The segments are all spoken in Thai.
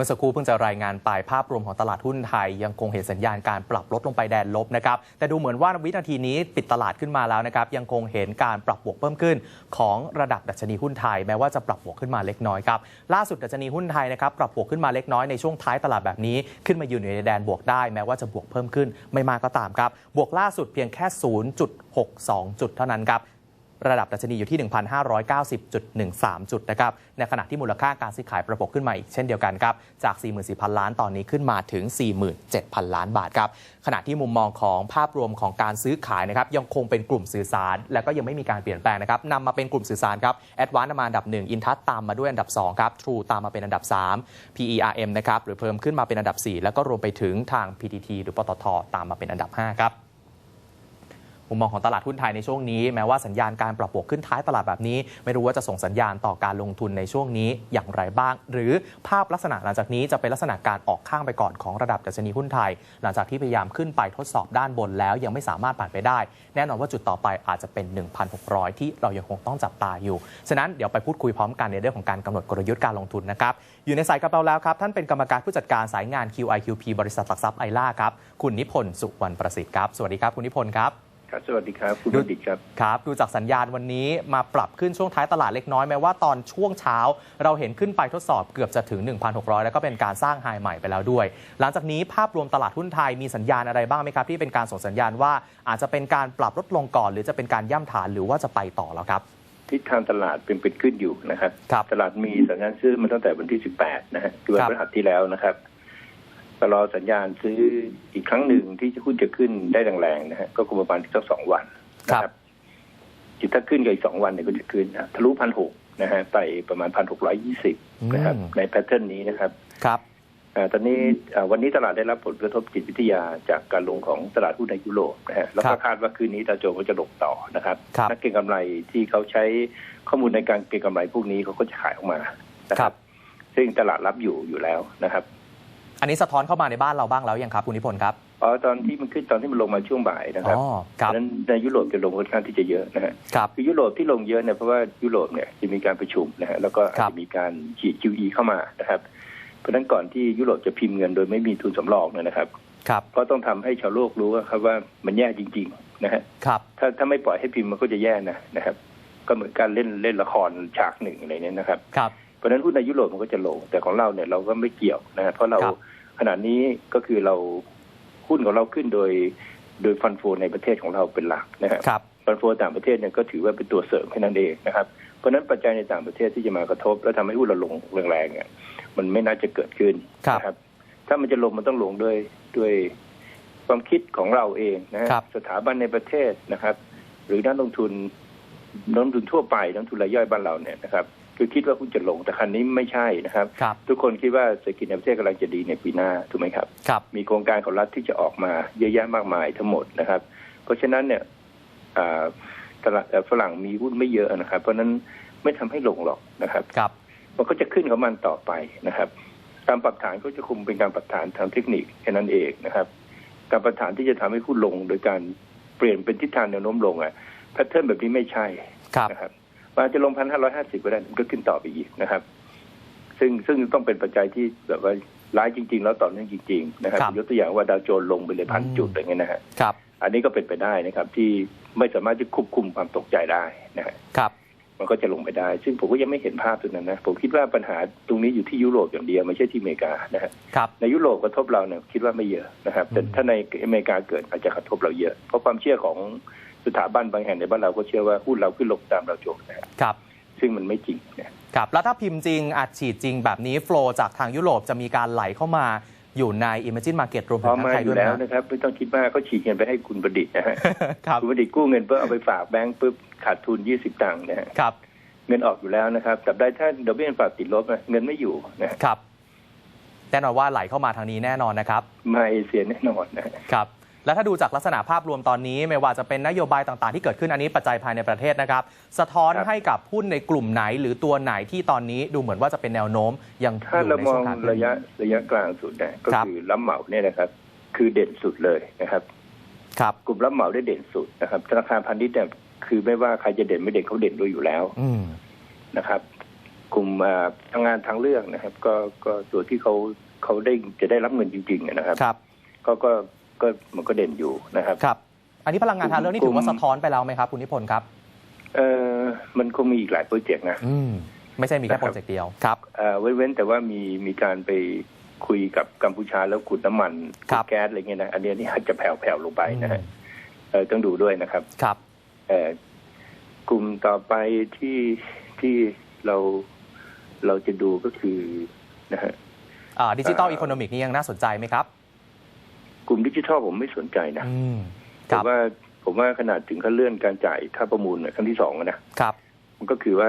มื่อสักครู่เพิ่งจะรายงานไปภาพรวมของตลาดหุ้นไทย ยังคงเห็นสัญญาณการปรับลดลงไปแดนลบนะครับแต่ดูเหมือนว่าวินาทีนี้ปิดตลาดขึ้นมาแล้วนะครับยังคงเห็นการปรับบวกเพิ่มขึ้น ของระดับดัชนีหุ้นไทย แม้ว่าจะปรับบวกขึ้นมาเล็กน้อยครับล่าสุดดัชนีหุ้นไทยนะครับปรับบวกขึ้นมาเล็กน้อยในช่วงท้ายตลาดแบบนี้ขึ้นมาอยู่ในแดนบวกได้ แม้ว่าจะบวกเพิ่มขึ้นไม่มากก็ตามครับบวกล่าสุดเพียงแค่ 0.62 จุดเท่านั้นครับ ระดับดัชนีอยู่ที่ 1,590.13 จุดนะครับ ในขณะที่มูลค่าการซื้อขายประกบขึ้นมาอีกเช่นเดียวกันครับ จาก 44,000 ล้านตอนนี้ขึ้นมาถึง 47,000 ล้านบาทครับ ขณะที่มุมมองของภาพรวมของการซื้อขายนะครับยังคงเป็นกลุ่มสื่อสาร และก็ยังไม่มีการเปลี่ยนแปลงนะครับนำมาเป็นกลุ่มสื่อสารครับแอดวานซ์มาอันดับ 1 อินทัตตามมาด้วยอันดับ2ครับ True ตามมาเป็นอันดับ 3 PERM นะครับหรือเพิ่มขึ้นมาเป็นอันดับ 4 แล้วก็รวมไปถึงทาง PTT หรือปตทตามมาเป็นอันดับ5ครับ มุมมองของตลาดหุ้นไทยในช่วงนี้ แม้ว่าสัญญาณการปรับบวกขึ้นท้ายตลาดแบบนี้ ไม่รู้ว่าจะส่งสัญญาณต่อการลงทุนในช่วงนี้อย่างไรบ้าง หรือภาพลักษณะหลังจากนี้จะเป็นลักษณะการออกข้างไปก่อนของระดับดัชนีหุ้นไทย หลังจากที่พยายามขึ้นไปทดสอบด้านบนแล้วยังไม่สามารถผ่านไปได้ แน่นอนว่าจุดต่อไปอาจจะเป็น 1,600 ที่เรายังคงต้องจับตาอยู่ฉะนั้นเดี๋ยวไปพูดคุยพร้อมกันในเรื่องของการกำหนดกลยุทธ์การลงทุนนะครับอยู่ในสายกับเราแล้วครับท่านเป็นกรรมการผู้จัดการสายงาน QIQP บริษัทหลักทรัพย์ไอล่าครับคุณนิพนธ์สุวรรณประสิทธิ์ครับสวัสดีครับคุณนิพนธ์ครับ ครับสวัสดีครับ คุณดูบัณฑิตครับครับ ดูจากสัญญาณวันนี้มาปรับขึ้นช่วงท้ายตลาดเล็กน้อยแม้ว่าตอนช่วงเช้า เราเห็นขึ้นไปทดสอบเกือบจะถึง 1,600 แล้วก็เป็นการสร้างไฮใหม่ไปแล้วด้วย หลังจากนี้ภาพรวมตลาดหุ้นไทยมีสัญญาณอะไรบ้างไหมครับ ที่เป็นการส่งสัญญาณว่าอาจจะเป็นการปรับลดลงก่อน หรือจะเป็นการย่ำฐานหรือว่าจะไปต่อแล้วครับทิศทางตลาดเป็นเป็นขึ้นอยู่นะครับครับตลาดมีสัญญาณซื้อมาตั้งแต่วันที่ 18 นะฮะคือวันครับพฤหัสที่แล้วนะครับ ก็รอสัญญาณซื้ออีกครั้งหนึ่งที่จะหุ้นจะขึ้นได้แรงๆนะฮะก็คงประมาณสักสองวันนะครับจิตถ้าขึ้นกับอีกสองวันเนี่ยก็จะขึ้นนะทะลุพันหกนะฮะไปประมาณพันหกร้อยยี่สิบนะครับอืมในแพทเทิร์นนี้นะครับครับอ่าตอนนี้อ่าวันนี้ตลาดได้รับผลกระทบจิตวิทยาจากการลงของตลาดหุ้นในยุโรปนะฮะแล้วครัก็บคาดว่าคืนนี้ดาวโจนส์ก็จะลงต่อนะครับครับนักเก็งกำไรที่เขาใช้ข้อมูลในการเก็งกำไรพวกนี้เขาก็จะขายออกมานะคครัรับบซึ่งตลาดรับอยู่อยู่แล้วนะครับ อันนี้สะท้อนเข้ามาในบ้านเราบ้างแล้วยังครับคุณนิพนธ์ครับอ๋อตอนที่มันขึ้นตอนที่มันลงมาช่วงบ่ายนะครับอ๋อครับเพราะฉะนั้นในยุโรปจะลงค่อนข้างที่จะเยอะนะฮะครับคือยุโรปที่ลงเยอะเนี่ยเพราะว่ายุโรปเนี่ยจะมีการประชุมนะฮะแล้วก็อาจครับจะมีการฉีด QE เข้ามานะครับ เพราะฉะนั้นก่อนที่ยุโรปจะพิมพ์เงินโดยไม่มีทุนสำรองเนี่ยนะครับครับก็ต้องทำให้ชาวโลกรู้ว่าครับว่ามันแย่จริงๆนะฮะครับถ้าถ้าไม่ปล่อยให้พิมพ์มันก็จะแย่นะนะครับ ก็เหมือนการเล่นเล่นละครฉากหนึ่งอะไรเนี่ยนะครับครับ เพราะฉะนั้นหุ้นในยุโรปมันก็จะลง แต่ของเราเนี่ยเราก็ไม่เกี่ยวนะฮะเพราะเราครับขณะนี้ก็คือเราหุ้นของเราขึ้นโดย โดยฟันโฟในประเทศของเราเป็นหลักนะฮะครับฟันโฟต่างประเทศเนี่ยก็ถือว่าเป็นตัวเสริมแค่นั้นเองนะครับเพราะฉะนั้นปัจจัยในต่างประเทศที่จะมากระทบ แล้วทำให้หุ้นเราลงแรงๆเนี่ยมันไม่น่าจะเกิดขึ้นครับนะครับ ถ้ามันจะลงมันต้องลงด้วยด้วยความคิดของเราเองนะฮะครับสถาบันในประเทศนะครับ หรือนักลงทุนนักลงทุนทั่วไปนักลงทุนรายย่อยบ้านเราเนี่ยนะครับ คือคิดว่าหุ้นจะลงแต่ครั้นี้ไม่ใช่นะครับครับ ทุกคนคิดว่าเศรษฐกิจในประเทศกำลังจะดีในปีหน้าถูกไหมครับครับมีโครงการของรัฐที่จะออกมาเยอะแยะมากมายทั้งหมดนะครับ เพราะฉะนั้นเนี่ยอ่าตลาดเอ่อฝรั่งมีหุ้นไม่เยอะนะครับ เพราะฉะนั้นไม่ทำให้ลงหรอกนะครับครับมันก็จะขึ้นของมันต่อไปนะครับการปรับฐานก็จะคงเป็นการปรับฐานทางเทคนิคแค่นั้นเองนะครับ การปรับฐานที่จะทำให้หุ้นลง โดยการเปลี่ยนเป็นทิศทางแนวโน้มลงอะแพทเทิร์นแบบนี้ไม่ใช่ครับนะครับ มันอาจจะลงพันห้าร้อยห้าสิบก็ได้มันก็ขึ้นต่อไปอีกนะครับ ซึ่งซึ่งต้องเป็นปัจจัยที่แบบว่าร้ายจริง ๆ แล้วต่อเนื่องจริง ๆ นะครับครับยกตัวอย่างว่าดาวโจนส์ลงไปเลยพันอืมจุดอะไรเงี้ยนะฮะครับ อันนี้ก็เป็นไปได้นะครับ ที่ไม่สามารถจะควบคุมความตกใจได้นะฮะครับ มันก็จะลงไปได้ ซึ่งผมก็ยังไม่เห็นภาพตรงนั้นนะ ผมคิดว่าปัญหาตรงนี้อยู่ที่ยุโรปอย่างเดียวไม่ใช่ที่อเมริกานะฮะครับในยุโรปกระทบเราเนี่ยคิดว่าไม่เยอะนะครับ แต่อืมถ้าในอเมริกาเกิดอาจจะกระทบเราเยอะ เพราะความเชื่อของสถาบันบางแห่งในบ้านเราก็เชื่อว่าหุ้นเราขึ้นลงตามเราโจนนะฮะครับ ซึ่งมันไม่จริงนะครับแล้วถ้าพิมพ์จริงอัดฉีดจริงแบบนี้โฟลจากทางยุโรปจะมีการไหลเข้ามา อยู่ใน Imagine Market รวมพถึองทางมาไทยอด้วยู่ยไหมแล้วฮะนะครับไม่ต้องคิดมากเขาฉีกเงินไปให้คุณประดิษฐ์นะฮะครับคุณประดิษฐ์กู้เงินเพื่อเอาไปฝากแบงก์ปุ๊บขาดทุน 20 ตังค์นะฮะครับเงินออกอยู่แล้วนะครับแต่ได้ถ้าดอกเบี้ยเงินฝากติดลบนะเงินไม่อยู่นะฮะครับแน่นอนว่าไหลเข้ามาทางนี้แน่นอนนะครับมาเอเชียแน่นอนนะฮะครับ แล้วถ้าดูจากลักษณะภาพรวมตอนนี้ไม่ว่าจะเป็นนโยบายต่างๆ ที่เกิดขึ้นอันนี้ปัจจัยภายในประเทศนะครับ สะท้อนให้กับหุ้นในกลุ่มไหนหรือตัวไหนที่ตอนนี้ดูเหมือนว่าจะเป็นแนวโน้มยังอถ้ายู่เราในมช่อวงงขาขึ้นระยะระยะกลางสุดนะก็ครับคือรับเหมาเนี่ยนะครับ คือเด่นสุดเลยนะครับ ครับกลุ่มรับเหมาได้เด่นสุดนะครับ ธนาคารพาณิชย์เนี่ยคือไม่ว่าใครจะเด่นไม่เด่นเขาเด่นด้วยอยู่แล้ว อืมนะครับ กลุ่มเอ่อพลังงานทางเลือกนะครับ ก็ก็ตัวที่เขาเขาได้จะได้รับเงินจริงๆนะครับครับก็ก็ ก็มันก็เด่นอยู่นะครับ ครับ อันนี้พลังงานทางเลือกนี่ถือว่าสะท้อนไปแล้วไหมครับ คุณนิพนธ์ครับ เออมันคงมีอีกหลายโปรเจกต์นะ อืม ไม่ใช่มีแค่นะครับโปรเจกต์เดียว ครับ เอ่อเว้นๆแต่ว่ามีมีการไปคุยกับกัมพูชาแล้วขุดน้ำมันครับขุดแก๊สอะไรเงี้ยนะ อันเนี้ยนี่อาจจะแผ่วๆลงไปนะฮะเออต้องดูด้วยนะครับ ครับ เอ่อกลุ่มต่อไปที่ที่เราเราจะดูก็คือนะฮะดิจิตอลอีโคโนมิกนี่ยังน่าสนใจไหมครับ กลุ่มดิจิทัลผมไม่สนใจนะอืมผครัมบว่าผมว่าขนาดถึงขั้นเลื่อนการจ่ายค่าประมูลครั้งที่สองอะนะครับ มันก็คือว่า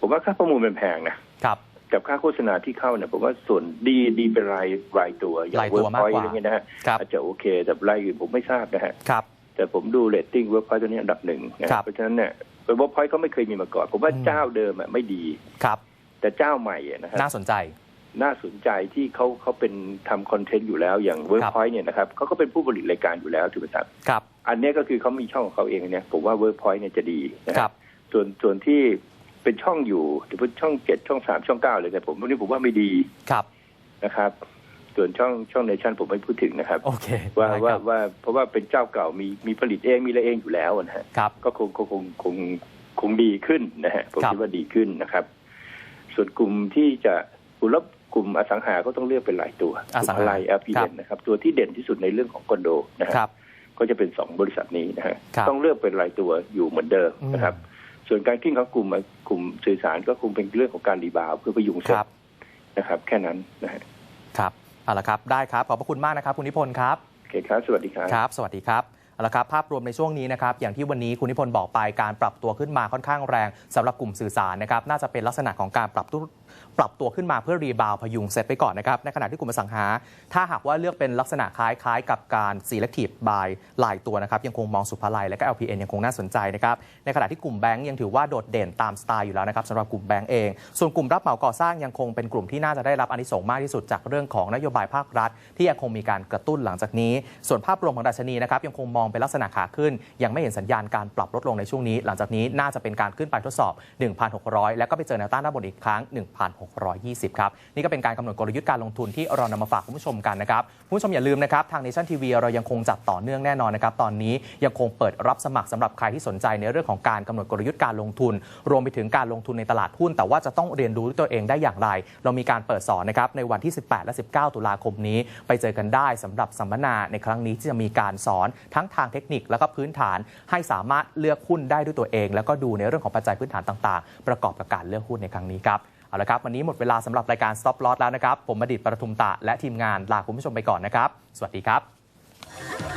ผมว่าค่าประมูลเป็นแพงนะครับกับค่าโฆษณาที่เข้าเนี่ยผมว่าส่วนดีดีเป็นรายรายตัวอย่างรายเวิตัร์วกมากพอยกว่าอะไรเงี้ยนะฮะครับอาจจะโอเคแต่รายอื่นผมไม่ทราบนะฮะครับ แต่ผมดูเรตติ้งเวิร์กพอยต์ตัวนี้อันดับหนึ่งนะครับเพราะฉะนั้นเนี่ยเวิร์กพอยต์ก็ไม่เคยมีมาก่อน ผมว่าอืมเจ้าเดิมอะไม่ดีครับ แต่เจ้าใหม่อะนะฮะน่าสนใจ น่าสนใจที่เขาเขาเป็นทำคอนเทนต์อยู่แล้วอย่างเวิร์กครับพอยต์เนี่ยนะครับเขาก็เป็นผู้ผลิตรายการอยู่แล้วถูกไหมครับครับ อันเนี้ยก็คือเขามีช่องของเขาเองเนี่ยผมว่าเวิร์กพอยต์เนี่ยจะดีนะคครัรับบส่วนส่วนที่เป็นช่องอยู่ถือว่าช่องเจ็ดช่องสามช่องเก้าเลยแต่ผมวันนี้ผมว่าไม่ดีครับนะครับ ส่วนช่องช่องเนชั่นผมไม่พูดถึงนะครับ โอเค ว่าได้ว่าครับว่าเพราะว่าเป็นเจ้าเก่ามีมีผลิตเองมีอะไรเองอยู่แล้วนะฮะครับก็คงคงคงคงคงดีขึ้นนะฮะผมครับคิดว่าดีขึ้นนะครับ ส่วนกลุ่มที่จะกลุ่มรับ กลุ่มอสังหาก็ต้องเลือกเป็นหลายตัวอสังหาอะไร LPN นะครับ ตัวที่เด่นที่สุดในเรื่องของคอนโดนะฮะครับ ก็จะเป็นสองบริษัทนี้นะฮะครับต้องเลือกเป็นรายตัวอยู่เหมือนเดิมอืมนะครับ ส่วนการขึ้นของกลุ่มกลุ่มสื่อสารก็คงเป็นเรื่องของการรีบาวด์เพื่อพยุงคเซ็ตรับนะครับ แค่นั้นนะฮะครับเอาละครับได้ครับขอบพระคุณมากนะครับ คุณนิพนธ์ครับโอเคครับ สวัสดีครับครับ สวัสดีครับเอาละครับภาพรวมในช่วงนี้นะครับอย่างที่วันนี้คุณนิพนธ์บอกไปการปรับตัวขึ้นมาค่อนข้างแรงสำหรับกลุ่มสื่อสารนะครับน่าจะเป็นลักษณะของการปรับตัว ปรับตัวขึ้นมาเพื่อรีบาวด์พยุงเซตไปก่อนนะครับ ในขณะที่กลุ่มอสังหา ถ้าหากว่าเลือกเป็นลักษณะคล้าย ๆ กับการ selective buy หลายตัวนะครับ ยังคงมองสุภาลัยและก็ LPN ยังคงน่าสนใจนะครับ ในขณะที่กลุ่มแบงก์ยังถือว่าโดดเด่นตามสไตล์อยู่แล้วนะครับสำหรับกลุ่มแบงก์เอง ส่วนกลุ่มรับเหมาก่อสร้างยังคงเป็นกลุ่มที่น่าจะได้รับอนิสงส์มากที่สุดจากเรื่องของนโยบายภาครัฐ ที่ยังคงมีการกระตุ้นหลังจากนี้ ส่วนภาพรวมของดัชนีนะครับยังคงมองเป็นลักษณะขาขึ้น ยังไม่เห็นสัญญาณการปรับลดลงในช่วงนี้ หลังจากนี้น่าจะเป็นการขึ้นไปทดสอบ 1,600 แล้วก็ไปเจอแนวต้านด้านบนอีกครั้ง1,620 ครับ นี่ก็เป็นการกำหนดกลยุทธ์การลงทุนที่เรานำมาฝากคุณผู้ชมกันนะครับคุณผู้ชมอย่าลืมนะครับทาง Nation TV เรายังคงจัดต่อเนื่องแน่นอนนะครับตอนนี้ยังคงเปิดรับสมัครสำหรับใครที่สนใจในเรื่องของการกำหนดกลยุทธ์การลงทุน รวมไปถึงการลงทุนในตลาดหุ้น แต่ว่าจะต้องเรียนรู้ด้วยตัวเองได้อย่างไร เรามีการเปิดสอนนะครับในวันที่ 18 และ 19 ตุลาคมนี้ ไปเจอกันได้สำหรับสัมมนาในครั้งนี้ที่จะมีการสอนทั้งทางเทคนิคแล้วก็พื้นฐานให้สามารถเลือกหุ้นได้ด้วยตัวเอง แล้วก็ดูในเรื่องของปัจจัยพื้นฐานต่าง ๆ ประกอบกับการเลือกหุ้นในครั้งนี้ครับ เอาละครับ วันนี้หมดเวลาสำหรับรายการ Stop Loss แล้วนะครับ ผมบดิตประทุมตะและทีมงานลาคุณผู้ชมไปก่อนนะครับ สวัสดีครับ